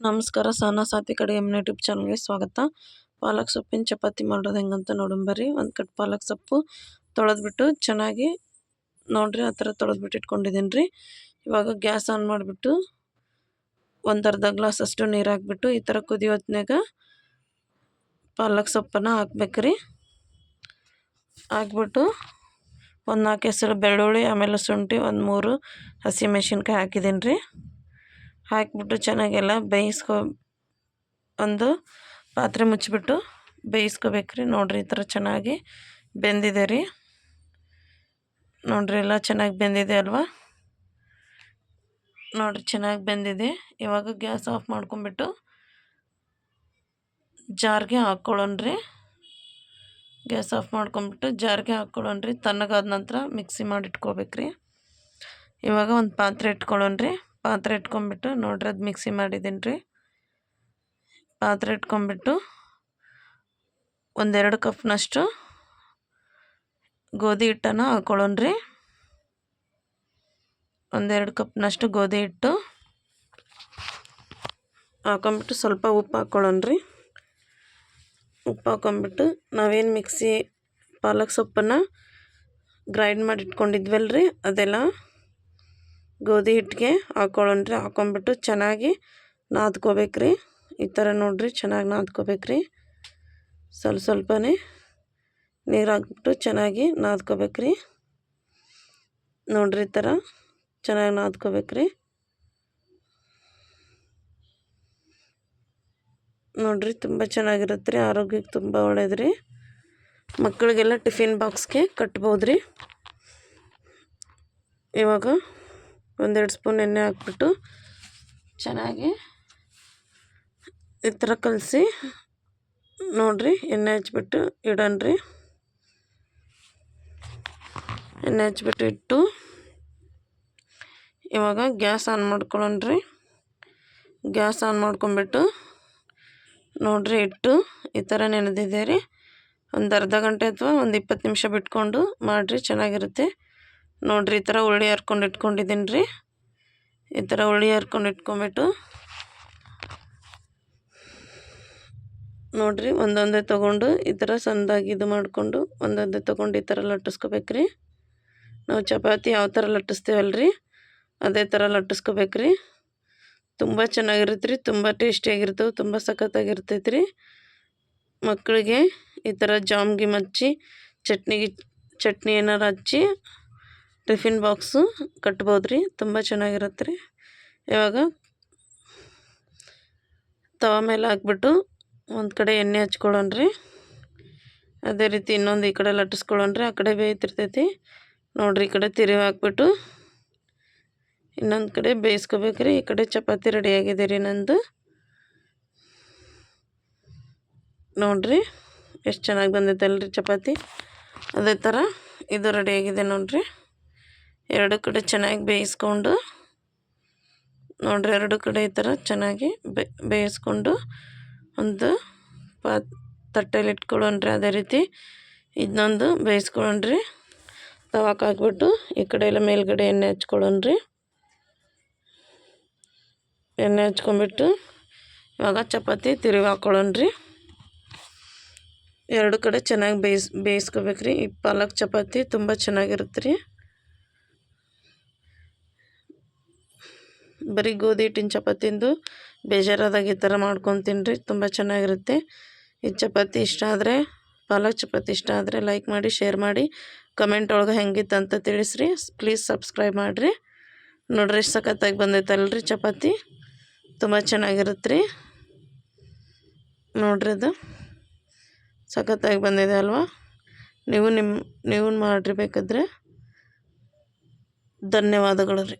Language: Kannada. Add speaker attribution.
Speaker 1: ನಮಸ್ಕಾರ, ಸಹನಾ ಸಾತಿ ಕಡೆ ಎಂ ಯೂಟ್ಯೂಬ್ ಚಾನಲ್ಗೆ ಸ್ವಾಗತ. ಪಾಲಕ್ ಸೊಪ್ಪಿನ ಚಪಾತಿ ಮಾಡೋದು ಹೆಂಗಂತ ನೋಡೋಣ ಬರ್ರಿ. ಒಂದು ಕಟ್ ಪಾಲಕ್ ಸೊಪ್ಪು ತೊಳೆದ್ಬಿಟ್ಟು ಚೆನ್ನಾಗಿ ನೋಡ್ರಿ, ಆ ಥರ ತೊಳೆದ್ಬಿಟ್ಟು ಇಟ್ಕೊಂಡಿದ್ದೀನಿ ರೀ ಇವಾಗ ಗ್ಯಾಸ್ ಆನ್ ಮಾಡಿಬಿಟ್ಟು ಒಂದು ಅರ್ಧ ಗ್ಲಾಸ್ ಅಷ್ಟು ನೀರು ಹಾಕ್ಬಿಟ್ಟು ಈ ಥರ ಕುದಿಯೋ ಹೊತ್ನಾಗ ಪಾಲಕ್ ಸೊಪ್ಪನ್ನು ಹಾಕ್ಬೇಕ್ರಿ. ಹಾಕ್ಬಿಟ್ಟು ಒಂದು ನಾಲ್ಕು ಹೆಸರು ಬೆಳ್ಳುಳ್ಳಿ, ಆಮೇಲೆ ಶುಂಠಿ, ಒಂದು ಮೂರು ಹಸಿಮೆಣ್ಸಿನ್ಕಾಯಿ ಹಾಕಿದ್ದೀನಿ ರೀ ಹಾಕಿಬಿಟ್ಟು ಚೆನ್ನಾಗೆಲ್ಲ ಬೇಯಿಸ್ಕೊ ಒಂದು ಪಾತ್ರೆ ಮುಚ್ಚಿಬಿಟ್ಟು ಬೇಯಿಸ್ಕೋಬೇಕ್ರಿ. ನೋಡಿರಿ ಈ ಥರ ಚೆನ್ನಾಗಿ ಬೆಂದಿದೆ ರೀ. ನೋಡಿರಿ ಎಲ್ಲ ಚೆನ್ನಾಗಿ ಬೆಂದಿದೆ ಅಲ್ವಾ? ನೋಡಿರಿ ಚೆನ್ನಾಗಿ ಬೆಂದಿದೆ. ಇವಾಗ ಗ್ಯಾಸ್ ಆಫ್ ಮಾಡ್ಕೊಂಬಿಟ್ಟು ಜಾರ್ಗೆ ಹಾಕ್ಕೊಳ್ಳೋಣ್ರಿ ಗ್ಯಾಸ್ ಆಫ್ ಮಾಡ್ಕೊಂಬಿಟ್ಟು ಜಾರ್ಗೆ ಹಾಕ್ಕೊಳ್ಳೋಣ್ರಿ ತಣ್ಣಗಾದ ನಂತರ ಮಿಕ್ಸಿ ಮಾಡಿ ಇಟ್ಕೋಬೇಕ್ರಿ. ಇವಾಗ ಒಂದು ಪಾತ್ರೆ ಇಟ್ಕೊಳ್ಳೋಣ್ರಿ ಪಾತ್ರೆ ಇಟ್ಕೊಂಬಿಟ್ಟು, ನೋಡ್ರಿ ಅದು ಮಿಕ್ಸಿ ಮಾಡಿದ್ದೀನಿ ರೀ. ಪಾತ್ರೆ ಇಟ್ಕೊಂಬಿಟ್ಟು ಒಂದೆರಡು ಕಪ್ನಷ್ಟು ಗೋಧಿ ಹಿಟ್ಟನ್ನು ಹಾಕೊಳ್ಳೋಣ್ರಿ ಒಂದೆರಡು ಕಪ್ನಷ್ಟು ಗೋಧಿ ಹಿಟ್ಟು ಹಾಕೊಂಬಿಟ್ಟು ಸ್ವಲ್ಪ ಉಪ್ಪು ಹಾಕ್ಕೊಳ್ಳೋಣ್ರಿ ಉಪ್ಪು ಹಾಕೊಂಬಿಟ್ಟು ನಾವೇನು ಮಿಕ್ಸಿ ಪಾಲಕ್ ಸೊಪ್ಪನ್ನು ಗ್ರೈಂಡ್ ಮಾಡಿ ಇಟ್ಕೊಂಡಿದ್ವಲ್ಲ ರೀ ಅದೆಲ್ಲ ಗೋಧಿ ಹಿಟ್ಟಿಗೆ ಹಾಕ್ಕೊಳ್ಳೋಣ್ರಿ ಹಾಕ್ಕೊಂಬಿಟ್ಟು ಚೆನ್ನಾಗಿ ನಾದ್ಕೋಬೇಕ್ರಿ. ಈ ಥರ ನೋಡಿರಿ, ಚೆನ್ನಾಗಿ ನಾದ್ಕೋಬೇಕ್ರಿ. ಸ್ವಲ್ಪ ಸ್ವಲ್ಪನೇ ನೀರು ಹಾಕ್ಬಿಟ್ಟು ಚೆನ್ನಾಗಿ ನಾದ್ಕೋಬೇಕ್ರಿ. ನೋಡಿರಿ ಈ ಥರ ಚೆನ್ನಾಗಿ ನಾದ್ಕೋಬೇಕ್ರಿ. ನೋಡಿರಿ, ತುಂಬ ಚೆನ್ನಾಗಿರುತ್ತೆ ರೀ ಆರೋಗ್ಯಕ್ಕೆ ತುಂಬ ಒಳ್ಳೇದು ರೀ ಮಕ್ಕಳಿಗೆಲ್ಲ ಟಿಫಿನ್ ಬಾಕ್ಸ್ಗೆ ರೀ ಇವಾಗ ಒಂದೆರಡು ಸ್ಪೂನ್ ಎಣ್ಣೆ ಹಾಕ್ಬಿಟ್ಟು ಚೆನ್ನಾಗಿ ಈ ಥರ ಕಲಸಿ ನೋಡಿರಿ, ಎಣ್ಣೆ ಹಚ್ಬಿಟ್ಟು ಇಡೋಣ್ರಿ ಎಣ್ಣೆ ಹಚ್ಬಿಟ್ಟು ಇಟ್ಟು ಇವಾಗ ಗ್ಯಾಸ್ ಆನ್ ಮಾಡ್ಕೊಳ್ಳೋಣ್ರಿ. ಗ್ಯಾಸ್ ಆನ್ ಮಾಡ್ಕೊಂಬಿಟ್ಟು ನೋಡಿರಿ, ಇಟ್ಟು ಈ ಥರ ನೆನೆದಿದೆ ರೀ ಒಂದು ಅರ್ಧ ಗಂಟೆ ಅಥವಾ ಒಂದು ಇಪ್ಪತ್ತು ನಿಮಿಷ ಬಿಟ್ಕೊಂಡು ಮಾಡಿರಿ, ಚೆನ್ನಾಗಿರುತ್ತೆ. ನೋಡಿರಿ, ಈ ಥರ ಉಳ್ಳಿ ಹರ್ಕೊಂಡು ಇಟ್ಕೊಂಡಿದ್ದೀನಿ ರೀ ಈ ಥರ ಉಳ್ಳಿ ಹರ್ಕೊಂಡು ಇಟ್ಕೊಂಬಿಟ್ಟು ನೋಡಿರಿ, ಒಂದೊಂದೇ ತೊಗೊಂಡು ಈ ಥರ ಸಂದಾಗಿ ಇದು ಮಾಡಿಕೊಂಡು ಒಂದೊಂದೇ ತೊಗೊಂಡು ಈ ಥರ ಲಟ್ಟಿಸ್ಕೋಬೇಕ್ರಿ. ನಾವು ಚಪಾತಿ ಯಾವ ಥರ ಲಟ್ಟಿಸ್ತೇವಲ್ಲ ರೀ ಅದೇ ಥರ ಲಟ್ಟಿಸ್ಕೋಬೇಕ್ರಿ. ತುಂಬ ಚೆನ್ನಾಗಿರುತ್ತೆ ರೀ ತುಂಬ ಟೇಸ್ಟಿಯಾಗಿರ್ತವೆ, ತುಂಬ ಸಖತ್ತಾಗಿರ್ತೈತೆ ರೀ ಮಕ್ಕಳಿಗೆ ಈ ಥರ ಜಾಮ್ಗಿ ಮಚ್ಚಿ, ಚಟ್ನಿಗೆ ಚಟ್ನಿ ಏನಾರು ಹಚ್ಚಿ ಟಿಫಿನ್ ಬಾಕ್ಸು ಕಟ್ಬೋದು ರೀ, ತುಂಬ ಚೆನ್ನಾಗಿರುತ್ತೆ ರೀ. ಇವಾಗ ತವ ಮೇಲೆ ಹಾಕ್ಬಿಟ್ಟು ಒಂದು ಕಡೆ ಎಣ್ಣೆ ಹಚ್ಕೊಳ್ಳೋಣ್ರಿ ಅದೇ ರೀತಿ ಇನ್ನೊಂದು ಈ ಕಡೆ ಲಟ್ಟಿಸ್ಕೊಳ್ಳೋಣ್ರಿ ಆ ಕಡೆ ಬೇಯ್ತಿರ್ತೈತಿ. ನೋಡಿರಿ, ಈ ಕಡೆ ತಿರುವಿ ಹಾಕ್ಬಿಟ್ಟು ಇನ್ನೊಂದು ಕಡೆ ಬೇಯಿಸ್ಕೋಬೇಕ್ರಿ ಈ ಕಡೆ ಚಪಾತಿ ರೆಡಿಯಾಗಿದೆ ರೀ ನಂದು. ನೋಡಿರಿ, ಎಷ್ಟು ಚೆನ್ನಾಗಿ ಬಂದೈತಲ್ರಿ ಚಪಾತಿ. ಅದೇ ಥರ ಇದು ರೆಡಿಯಾಗಿದೆ ನೋಡಿರಿ. ಎರಡು ಕಡೆ ಚೆನ್ನಾಗಿ ಬೇಯಿಸ್ಕೊಂಡು, ನೋಡಿರಿ ಎರಡು ಕಡೆ ಈ ಥರ ಚೆನ್ನಾಗಿ ಬೇಯಿಸ್ಕೊಂಡು ಒಂದು ಪಾತ್, ತಟ್ಟೆಲಿ ಇಟ್ಕೊಳ್ಳೋಣ್ರಿ ಅದೇ ರೀತಿ. ಇದನ್ನೊಂದು ಬೇಯಿಸ್ಕೊಳ್ಳೋಣ್ರಿ. ತವಾಕ್ ಹಾಕ್ಬಿಟ್ಟು ಈ ಕಡೆ ಎಲ್ಲ ಮೇಲ್ಗಡೆ ಎಣ್ಣೆ ಹಚ್ಕೊಳ್ಳೋಣ್ರಿ. ಎಣ್ಣೆ ಹಚ್ಕೊಂಬಿಟ್ಟು ಇವಾಗ ಚಪಾತಿ ತಿರುಗಿ ಹಾಕ್ಕೊಳ್ಳೋಣ್ರಿ. ಎರಡು ಕಡೆ ಚೆನ್ನಾಗಿ ಬೇಯಿಸ್, ಬೇಯಿಸ್ಕೋಬೇಕ್ರಿ. ಈ ಪಾಲಕ್ ಚಪಾತಿ ತುಂಬ ಚೆನ್ನಾಗಿರುತ್ತೆ ರೀ ಬರೀ ಗೋಧಿ ಹಿಟ್ಟಿನ ಚಪಾತಿಂದು ಬೇಜಾರಾದಾಗ ಈ ಥರ ಮಾಡ್ಕೊಂಡು ತಿನ್ನಿರಿ ತುಂಬ ಚೆನ್ನಾಗಿರುತ್ತೆ. ಈ ಚಪಾತಿ ಇಷ್ಟ ಆದರೆ, ಪಾಲಕ್ ಚಪಾತಿ ಇಷ್ಟ ಆದರೆ ಲೈಕ್ ಮಾಡಿ ಶೇರ್ ಮಾಡಿ ಕಮೆಂಟ್ ಒಳಗೆ ಹೆಂಗಿತ್ತು ಅಂತ ತಿಳಿಸ್ರಿ. ಪ್ಲೀಸ್ ಸಬ್ಸ್ಕ್ರೈಬ್ ಮಾಡಿರಿ. ನೋಡ್ರಿ ಎಷ್ಟು ಸಖತ್ತಾಗಿ ಬಂದೈತಲ್ರಿ ಚಪಾತಿ. ತುಂಬ ಚೆನ್ನಾಗಿರುತ್ತೆ ರೀ. ನೋಡ್ರಿ ಅದು. ಸಖತ್ತಾಗಿ ಬಂದಿದೆ ಅಲ್ವಾ? ನೀವು ನಿಮ್ಮ ನೀವು ಮಾಡಿರಿ ಬೇಕಾದ್ರೆ. ಧನ್ಯವಾದಗಳು ರೀ.